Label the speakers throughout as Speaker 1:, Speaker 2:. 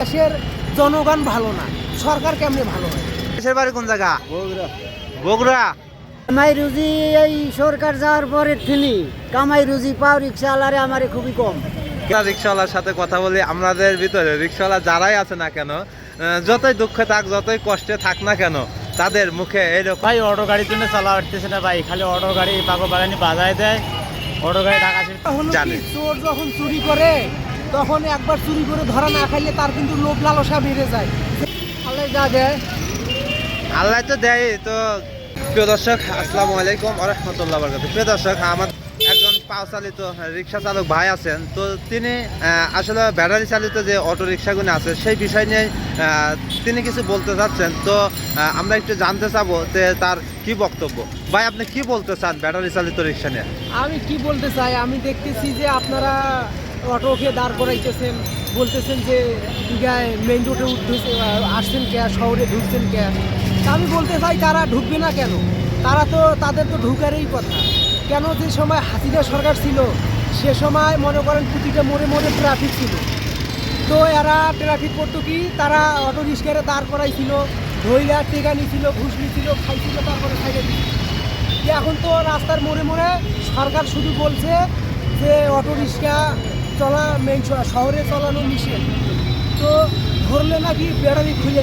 Speaker 1: দেশের জনগণ ভালো না সরকার কেমনে ভালো হয়?
Speaker 2: দেশের বাড়ি কোন জায়গা? বগুড়া।
Speaker 3: কামাই রুজি এই সরকার যাওয়ার পরে তিনি কামাই রুজি পাও রিক্সাওয়ালারে আমারে খুবই কম।
Speaker 2: রিক্সাওয়ালার সাথে কথা বলি আমাদের ভিতরে রিক্সাওয়ালা যারাই আছে না কেন যতই দুঃখে থাক যতই কষ্টে থাক না কেন তাদের মুখে এইরকম
Speaker 4: ভাই অটো গাড়ির জন্য চলা পারতেছে না ভাই। খালি অটো গাড়ি পাকো বাগানি বাজায় দেয়। অটো গাড়ি ঢাকা
Speaker 2: জানে।
Speaker 1: চোর যখন চুরি করে তখন একবার চুরি করে ধরা না খাইলে তার কিন্তু লোভ লালসা বেড়ে যায়। আল্লাহ যা দেয়।
Speaker 2: আল্লাহ তো দেয় তো প্রিয় দর্শক আসসালামু আলাইকুম রহমতুল্লাহ বরকাত প্রিয় দর্শক আমার একজন পাও চালিত রিক্সা চালক ভাই আছেন তো তিনি আসলে ব্যাটারি চালিত যে অটো রিক্সাগুলো আছে সেই বিষয় নিয়ে তিনি কিছু বলতে চাচ্ছেন। তো আমরা একটু জানতে চাবো যে তার কি বক্তব্য। ভাই আপনি কি বলতে চান ব্যাটারি চালিত রিক্সা নিয়ে?
Speaker 1: আমি কি বলতে চাই? আমি দেখতেছি যে আপনারা অটোকে দাঁড় করাইতেছেন, বলতেছেন যে দীঘায় মেন রোডে উঠতেছে আসছেন কে, শহরে ঢুকছেন কে? আমি বলতে চাই, তারা ঢুকবে না কেন? তারা তো, তাদের তো ঢুকারই কথা। কেন যে সময় হাসিনা সরকার ছিল, সে সময় মনে করেন প্রতিটা মোড়ে মোড়ে ট্রাফিক ছিল। তো এরা ট্রাফিক করতো কি, তারা অটো রিক্সারে দাঁড় করাইছিল, ধইলা টেকা নিছিল, ঘুষ নিছিল, খাইছিল, তারপরে দিছিল। এখন তো রাস্তার মোড়ে মোড়ে সরকার শুধু বলছে যে, অটো রিক্সা চলা মেন শহরে চলানো নিষেধ তো ধরলে নাকি বেড়ারি খুলে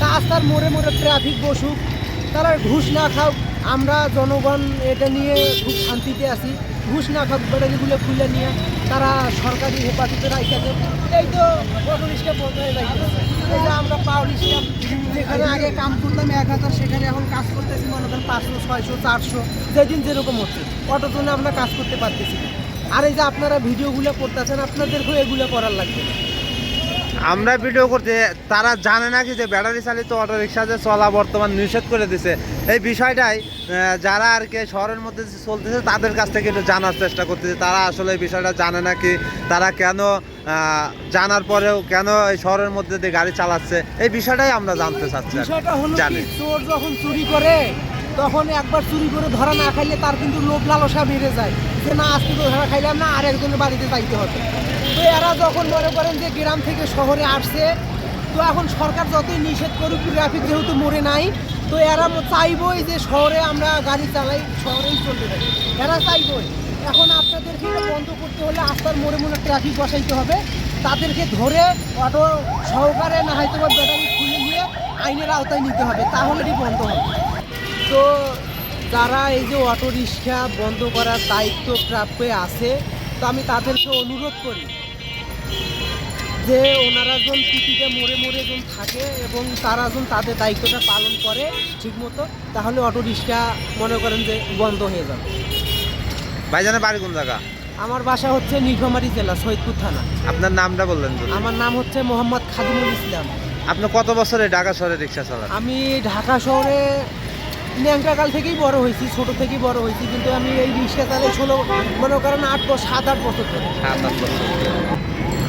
Speaker 1: তা রাস্তার মোড়ে মোড়ে ট্রাফিক বসুক, তারা ঘুষ না খাও আমরা জনগণ এটা নিয়ে খুব শান্তিতে আছি। ঘুষ না খাও বেড়ারিগুলো খুলে নিয়ে তারা সরকারি হেফাজতে রাখতেছে এই তো অটো রিক্সা বন্ধ এই যে আমরা রিক্সা যেখানে আগে কাম করতাম এক হাজার, সেখানে এখন কাজ করতেছি মনে করেন পাঁচশো, ছয়শো, চারশো, যেদিন যেরকম হচ্ছে। অটোর জন্য আমরা কাজ করতে পারতেছি না। আর এই যে আপনারা ভিডিওগুলো করতেছেন আপনাদেরকেও এগুলো করার লাগবে।
Speaker 2: আমরা ভিডিও করতে তারা জানে নাকি যে ব্যাটারি চালিত অটো রিক্সা যে চলা বর্তমান নিষেধ করে দিছে। এই বিষয়টাই যারা আর কি শহরের মধ্যে চলতেছে তাদের কাছ থেকে একটু জানার চেষ্টা করতেছে। তারা আসলে এই বিষয়টা জানে নাকি তারা কেন আহ, জানার পরেও কেন এই শহরের মধ্যে দিয়ে গাড়ি চালাচ্ছে? এই বিষয়টাই আমরা জানতে চাচ্ছি কি। জানি।
Speaker 1: চোর যখন চুরি করে তখন একবার চুরি করে ধরা না খাইলে তার কিন্তু লোভ লালসা বেড়ে যায়। যে না, আজকে তো ধরা খাইলাম না, আর একজনের বাড়িতে যাইতে হবে। তো এরা যখন মনে করেন যে গ্রাম থেকে শহরে আসছে, তো এখন সরকার যতই নিষেধ করুক, ট্রাফিক যেহেতু মরে নাই, তো এরা চাইবই যে শহরে আমরা গাড়ি চালাই, শহরেই চলতে থাকি। এরা চাইবই। এখন আপনাদেরকে বন্ধ করতে হলে রাস্তার মোড়ে মোড়ে ট্রাফিক বসাইতে হবে। তাদেরকে ধরে অটো সহকারে না হয়তো ব্যাটারি খুলে নিয়ে আইনের আওতায় নিতে হবে। তাহলেই বন্ধ হবে। তো যারা এই যে অটো রিক্সা বন্ধ করার দায়িত্ব প্রাপ্য আছে তো আমি তাদেরকে অনুরোধ করি যে ওনারা যেন প্রতিটা মোড়ে মোড়ে যেন থাকে এবং তারা যেন তাদের দায়িত্বটা পালন করে ঠিকমতো তাহলে অটো রিক্সা মনে করেন যে বন্ধ হয়ে যাবে।
Speaker 2: ভাইজানের বাড়ি কোন জায়গা?
Speaker 1: আমার বাসা হচ্ছে নীলফামারী জেলা সৈয়দপুর থানা।
Speaker 2: আপনার নামটা বললেন
Speaker 1: আমার নাম হচ্ছে মোহাম্মদ খাদিমুল ইসলাম।
Speaker 2: আপনি কত বছরে ঢাকা শহরে রিক্সা চালান?
Speaker 1: আমি ঢাকা শহরে ন্যাংটাকাল থেকেই বড় হয়েছি ছোট থেকেই বড় হয়েছি কিন্তু আমি এই রিক্সা চালাই ষোলো মনে করেন আট বছর সাত আট বছর ধরে।
Speaker 2: সাত আট বছর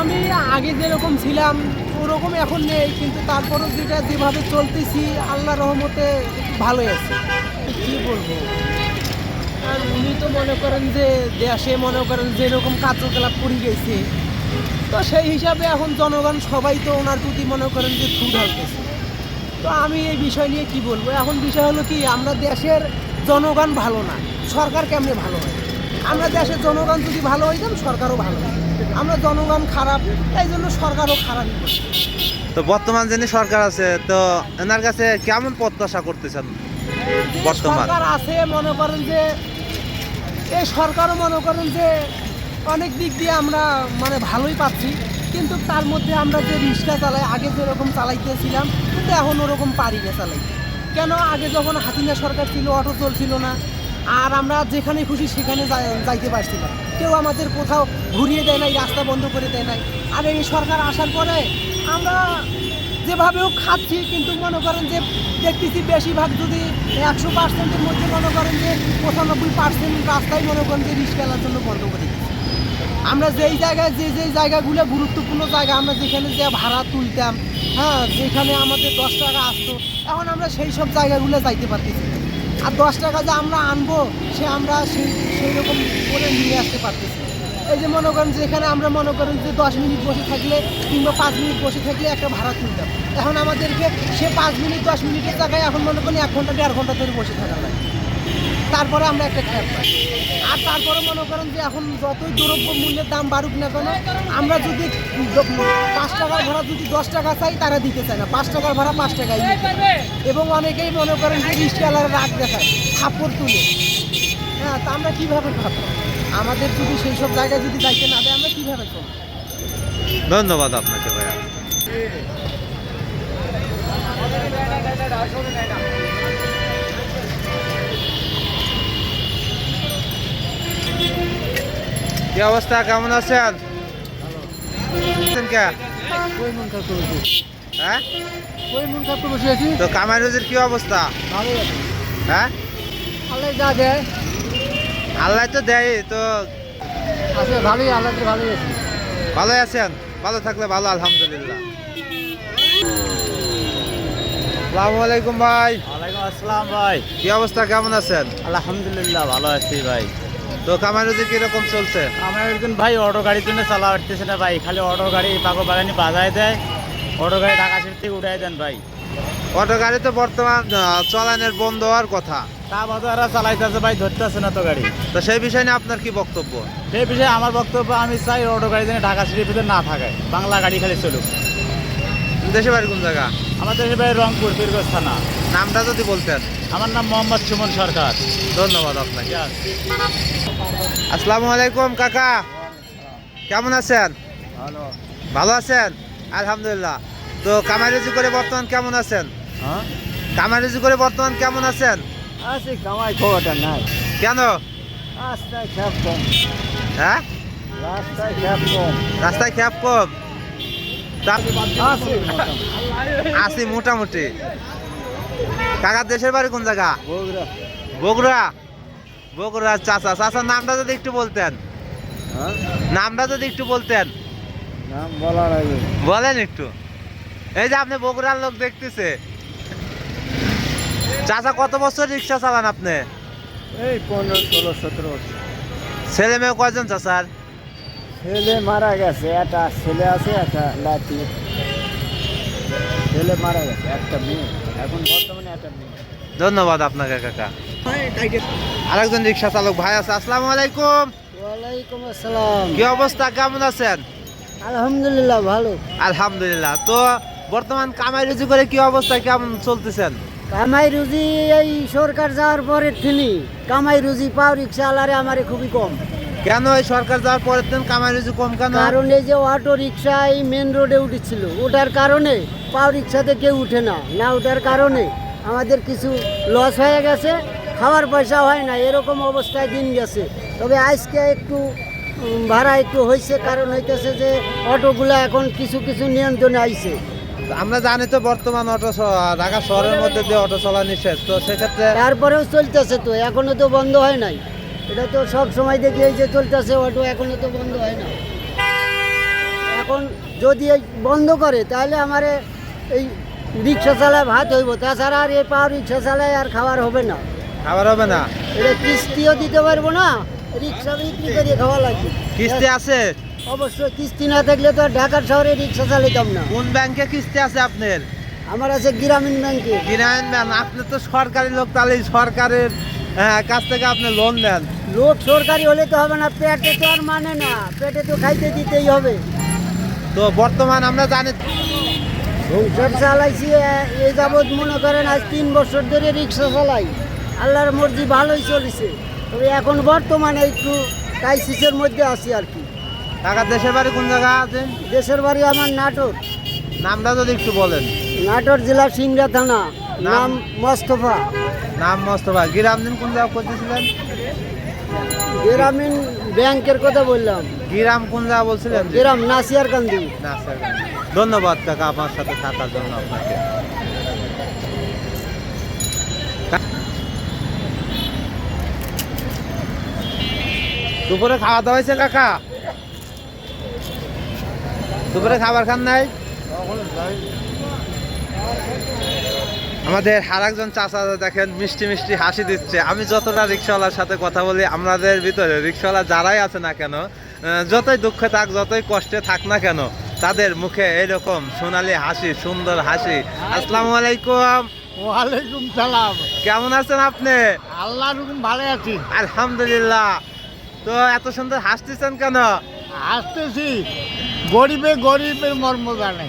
Speaker 1: আমি আগে যেরকম ছিলাম ওরকম এখন নেই কিন্তু তারপরও যেটা যেভাবে চলতেছি আল্লাহ রহমতে ভালোই আছে। কি বলব? আর উনি তো মনে করেন যে দেশে মনে করেন যেরকম কার্যকলাপ করে গেছে তো সেই হিসাবে এখন জনগণ সবাই তো ওনার প্রতি মনে করেন যে থু ঢালতেছে তো আমি এই বিষয় নিয়ে কি বলব? এখন বিষয় হলো কি আমরা দেশের জনগণ ভালো না। সরকার কেমনে ভালো হয়? আমরা দেশের জনগণ যদি ভালো হইতাম সরকারও ভালো হয়। আমরা জনগণ খারাপ এই জন্য সরকারও খারাপই
Speaker 2: তো বর্তমান যিনি সরকার আছে তো এনার কাছে কেমন প্রত্যাশা করতেছেন বর্তমান?
Speaker 1: সরকার আছে মনে করেন যে এই সরকারও মনে করেন যে অনেক দিক দিয়ে আমরা মানে ভালোই পাচ্ছি। কিন্তু তার মধ্যে আমরা যে রিক্সা চালাই, আগে যেরকম চালাইতেছিলাম, কিন্তু এখন ওরকম পারি না চালাইতে। কেন? আগে যখন হাতিনা সরকার ছিল, অটো চলছিল না, আর আমরা যেখানে খুশি সেখানে যাই- যাইতে পারছিলাম। কেউ আমাদের কোথাও ঘুরিয়ে দেয় নাই, রাস্তা বন্ধ করে দেয় নাই। আর এই সরকার আসার পরে আমরা যেভাবেও খাচ্ছি, কিন্তু মনে করেন যে দেখতেছি বেশিরভাগ যদি একশো পার্সেন্টের মধ্যে মনে করেন যে পঁচানব্বই পার্সেন্ট রাস্তায় মনে করেন যে রিক্সাওয়ালার জন্য বন্ধ করে দিচ্ছি। আমরা যেই জায়গায় যে যেই জায়গাগুলো গুরুত্বপূর্ণ জায়গা, আমরা যেখানে যে ভাড়া তুলতাম হ্যাঁ যেখানে আমাদের দশ টাকা আসতো, এখন আমরা সেই সব জায়গাগুলো যাইতে পারতেছি আর দশ টাকা যে আমরা আনব, সে আমরা সেই সেই রকম করে নিয়ে আসতে পারতেছি এই যে মনে করেন যেখানে আমরা মনে করেন যে দশ মিনিট বসে থাকলে কিংবা পাঁচ মিনিট বসে থাকলে একটা ভাড়া তুলতাম। এখন আমাদেরকে সে পাঁচ মিনিট, দশ মিনিটের জায়গায় এখন মনে করেন এক ঘণ্টা, দেড় ঘণ্টা ধরে বসে থাকা লাগে। তারপরে আমরা একটা খ্যাপ পাই আর তারপরে মনে করেন যে এখন যতই দ্রব্য মূল্যের দাম বাড়ুক না কেন আমরা যদি পাঁচ টাকার ভাড়া যদি দশ টাকা চাই তারা দিতে চায় না। পাঁচ টাকার ভাড়া পাঁচ হয়। এবং অনেকেই মনে করেন যে রিক্সাওয়ালারা রাগ দেখায় থাপ্পড় তুলে। হ্যাঁ তা আমরা কীভাবে খাব? আমাদের যদি সেই সব জায়গায় যদি যাইতে না দেয় আমরা কীভাবে চলবো
Speaker 2: ধন্যবাদ আপনাকে ভাইয়া। কি অবস্থা? কেমন আছেন?
Speaker 1: মন
Speaker 2: হ্যাঁ?
Speaker 1: মন
Speaker 2: তো কামাই রোজির কি অবস্থা?
Speaker 1: ভালো
Speaker 2: হ্যাঁ?
Speaker 1: আল্লাহ যা দেয়।
Speaker 2: আল্লাহ তো দেয় তো
Speaker 1: আছে ভালোই আল্লাহ ভালোই আছে।
Speaker 2: ভালো আছেন? ভালো থাকলে ভালো আলহামদুলিল্লাহ। আসসালামু আলাইকুম ভাই।
Speaker 4: ওয়ালাইকুম আসসালাম ভাই।
Speaker 2: কি অবস্থা? কেমন আছেন?
Speaker 4: আলহামদুলিল্লাহ ভালো আছি ভাই।
Speaker 2: তো কামাই রোজি কীরকম চলছে?
Speaker 4: আমরা একদিন ভাই অটো গাড়ির জন্য চালা উঠতেছে না ভাই। খালি অটো গাড়ি পাকো বাগানি বাজায় দেয়। অটো গাড়ি ঢাকা সিট থেকে উঠাই দেন ভাই।
Speaker 2: অটো গাড়ি তো বর্তমান চলানের বন্ধ হওয়ার কথা।
Speaker 4: তা বাদে এরা চালাইতেছে ভাই ধরতেছে না তো গাড়ি।
Speaker 2: তো সেই বিষয় নিয়ে আপনার কি বক্তব্য?
Speaker 4: সেই বিষয়ে আমার বক্তব্য আমি চাই অটো গাড়ি যেন ঢাকা সিটির ভিতরে না থাকে। বাংলা গাড়ি খালি চলুক।
Speaker 2: দেশে বাড়ি কোন জায়গা?
Speaker 4: আমাদের ভাই রংপুর পীরগঞ্জ থানা।
Speaker 2: নামটা যদি বলতেন।
Speaker 4: আমার নাম মোহাম্মদ সুমন সরকার।
Speaker 2: ধন্যবাদ আপনাকে. আসসালামু আলাইকুম কাকা। কেমন আছেন?
Speaker 3: ভালো।
Speaker 2: ভালো আছেন? আলহামদুলিল্লাহ। তো কামারিজি করে বর্তমান কেমন আছেন?
Speaker 3: হ্যাঁ?
Speaker 2: কামারিজি করে বর্তমান কেমন আছেন?
Speaker 3: আছে কামাই খবরটা নাই।
Speaker 2: কেন?
Speaker 3: রাস্তায় খ্যাপ কম।
Speaker 2: হ্যাঁ?
Speaker 3: রাস্তায় খ্যাপ কম।
Speaker 2: রাস্তায় খ্যাপ কম।
Speaker 3: আছে
Speaker 2: মোটামুটি। কাকার দেশের বাড়ি কোন জায়গা?
Speaker 3: বগুড়া।
Speaker 2: বগুড়া? চাচা। চাচার নামটা যদি একটু বলতেন।
Speaker 3: হ্যাঁ?
Speaker 2: নামটা যদি একটু বলতেন। বলেন একটু। এই যে আপনি বগুড়ার লোক দেখতেছে। চাচা কত বছর রিক্সা চালান আপনি?
Speaker 3: এই পনেরো ষোলো সতেরো বছর।
Speaker 2: ছেলে মেয়ে কয়জন চাচার?
Speaker 3: ছেলে মারা গেছে একটা ছেলে আছে একটা লাঠি ছেলে মারা গেছে একটা মেয়ে। এখন বর্তমানে একটা মেয়ে।
Speaker 2: ধন্যবাদ আপনাকে কাকা। আরেকজন রিক্সা চালক ভাই আছে আসসালামু আলাইকুম।
Speaker 3: ওয়ালাইকুম আসসালাম।
Speaker 2: কি অবস্থা কেমন আছেন?
Speaker 3: আলহামদুলিল্লাহ ভালো।
Speaker 2: আলহামদুলিল্লাহ। তো বর্তমান কামাই রুজি করে কি অবস্থা কেমন চলতেছেন?
Speaker 3: কামাই রুজি এই সরকার যাওয়ার পরে তিনি কামাই রুজি পাও রিক্সাওয়ালারে আমারে খুবই কম।
Speaker 2: কেন এই সরকার যাওয়ার পরের দিন কামাই রুজি কম কেন?
Speaker 3: কারণ এই যে অটো রিক্সা এই মেন রোডে উঠেছিল ওটার কারণে পাও রিক্সাতে কেউ উঠে না না ওটার কারণে আমাদের কিছু লস হয়ে গেছে খাওয়ার পয়সা হয় না এরকম অবস্থায় দিন গেছে। তবে আজকে একটু ভাড়া একটু হয়েছে কারণ হইতেছে যে অটোগুলো এখন কিছু কিছু নিয়ন্ত্রণে আইছে।
Speaker 2: আমরা জানি তো বর্তমান অটো ঢাকা শহরের মধ্যে দিয়ে অটো চলা নিষেধ তো সেক্ষেত্রে
Speaker 3: তারপরেও চলতেছে তো এখনও তো বন্ধ হয় নাই। এটা তো সব সময় দেখি এই যে চলতেছে অটো এখনও তো বন্ধ হয় না। এখন যদি এই বন্ধ করে তাহলে আমার এই রিক্সা চালায় ভাত হইব। তাছাড়া আর এই পাওয়ার রিক্সা চালায় আর খাবার হবে না।
Speaker 2: খাবার হবে না?
Speaker 3: এটা কিস্তিও দিতে পারব না রিক্সা বিক্রি করে খাওয়া লাগবে।
Speaker 2: কিস্তি আছে?
Speaker 3: অবশ্যই কিস্তি না থাকলে তো আর ঢাকার শহরে রিক্সা চালিতাম না।
Speaker 2: কোন ব্যাংকে কিস্তি আছে আপনার?
Speaker 3: আমার আছে গ্রামীণ ব্যাংকে।
Speaker 2: গ্রামীণ ব্যাংক। আপনি তো সরকারি লোক তাহলে সরকারের আহ, কাছ থেকে আপনি লোন নেন।
Speaker 3: লোক সরকারি হলে তো হবে না পেটে তো আর মানে না পেটে তো খাইতে দিতেই হবে।
Speaker 2: তো বর্তমান আমরা জানি
Speaker 3: সংসার চালাইছি এ- এই যাবৎ মনে করেন আজ তিন বছর ধরে রিক্সা চালাই। আল্লাহর মর্জি ভালোই চলেছে। তবে এখন বর্তমানে একটু ক্রাইসিসের মধ্যে আছি আর কি।
Speaker 2: টাকা দেশের বাড়ি কোন জায়গা আছে?
Speaker 3: দেশের বাড়ি আমার নাটোর।
Speaker 2: নামটা যদি একটু বলেন।
Speaker 3: নাটোর জেলা সিংড়া থানা
Speaker 2: নাম?
Speaker 3: নাম মোস্তফা।
Speaker 2: নাম মোস্তফা। গ্রাম দিন কোন জায়গা করতেছিলেন?
Speaker 3: গ্রামীণ ব্যাংকের কথা বললাম।
Speaker 2: গ্রাম কোন জায়গা বলছিলেন?
Speaker 3: গ্রাম নাসিয়ার কান্দি।
Speaker 2: না স্যার ধন্যবাদ কাকা আমার সাথে থাকার জন্য আপনাকে। দুপুরে খাওয়া দাওয়া হয়েছে কাকা? দুপুরে খাবার খান নাই? আমাদের আর একজন চাচা দেখেন মিষ্টি মিষ্টি হাসি দিচ্ছে। আমি যতটা রিক্সাওয়ালার সাথে কথা বলি আমাদের ভিতরে রিক্সাওয়ালা যারাই আছে না কেন যতই দুঃখে থাক যতই কষ্টে থাক না কেন তাদের মুখে এরকম সোনালি হাসি সুন্দর হাসি। আসসালামু আলাইকুম।
Speaker 5: ওয়ালাইকুম সালাম।
Speaker 2: কেমন আছেন আপনি?
Speaker 5: আল্লাহ রকম ভালো আছি।
Speaker 2: আলহামদুলিল্লাহ। তো এত সুন্দর হাসতেছেন কেন?
Speaker 5: হাসতেছি। গরিবে গরিবের মর্ম জানে।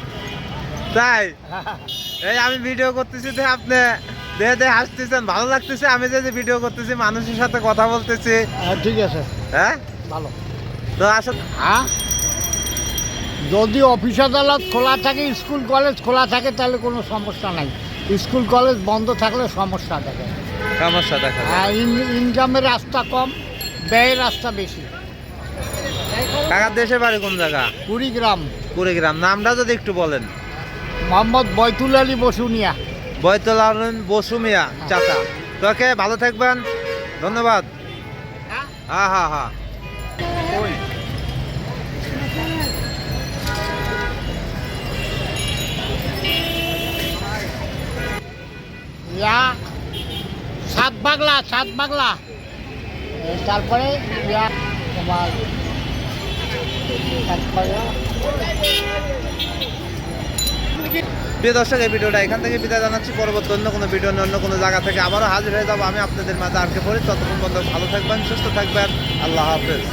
Speaker 2: তাই? এই আমি ভিডিও করতেছি তো আপনি দেহে দেহে হাসতেছেন ভালো লাগতেছে? আমি যে যে ভিডিও করতেছি মানুষের সাথে কথা বলতেছি।
Speaker 5: ঠিক আছে।
Speaker 2: হ্যাঁ?
Speaker 5: ভালো।
Speaker 2: তো আসলে
Speaker 5: হ্যাঁ? যদি অফিস আদালত খোলা থাকে স্কুল কলেজ খোলা থাকে তাহলে কোনো সমস্যা নাই। স্কুল কলেজ বন্ধ থাকলে সমস্যা থাকে
Speaker 2: সমস্যা দেখা
Speaker 5: হ্যাঁ ইন- ইনকামের রাস্তা কম ব্যয়ের রাস্তা বেশি।
Speaker 2: কাকার দেশের বাড়ি কোন জায়গা?
Speaker 5: কুড়িগ্রাম।
Speaker 2: কুড়িগ্রাম। নামটা যদি একটু বলেন।
Speaker 5: মোহাম্মদ বৈতুল আলী বসুনিয়া
Speaker 2: বৈতলারন বসুমিয়া চাচা। তোকে ভালো থাকবেন। ধন্যবাদ। হ্যাঁ হ্যাঁ হ্যাঁ
Speaker 5: ইয়া সাত বাংলা সাত বাংলা। তারপরে ইয়া তোমার তারপরে
Speaker 2: প্রিয় দর্শক, এই ভিডিওটা এখান থেকে বিদায় জানাচ্ছি। পরবর্তী অন্য কোনো ভিডিও নিয়ে অন্য কোনো জায়গা থেকে আবারও হাজির হয়ে যাব আমি আপনাদের মাঝে। আটকে পড়ি ততক্ষণ পর্যন্ত ভালো থাকবেন, সুস্থ থাকবেন। আল্লাহ হাফেজ।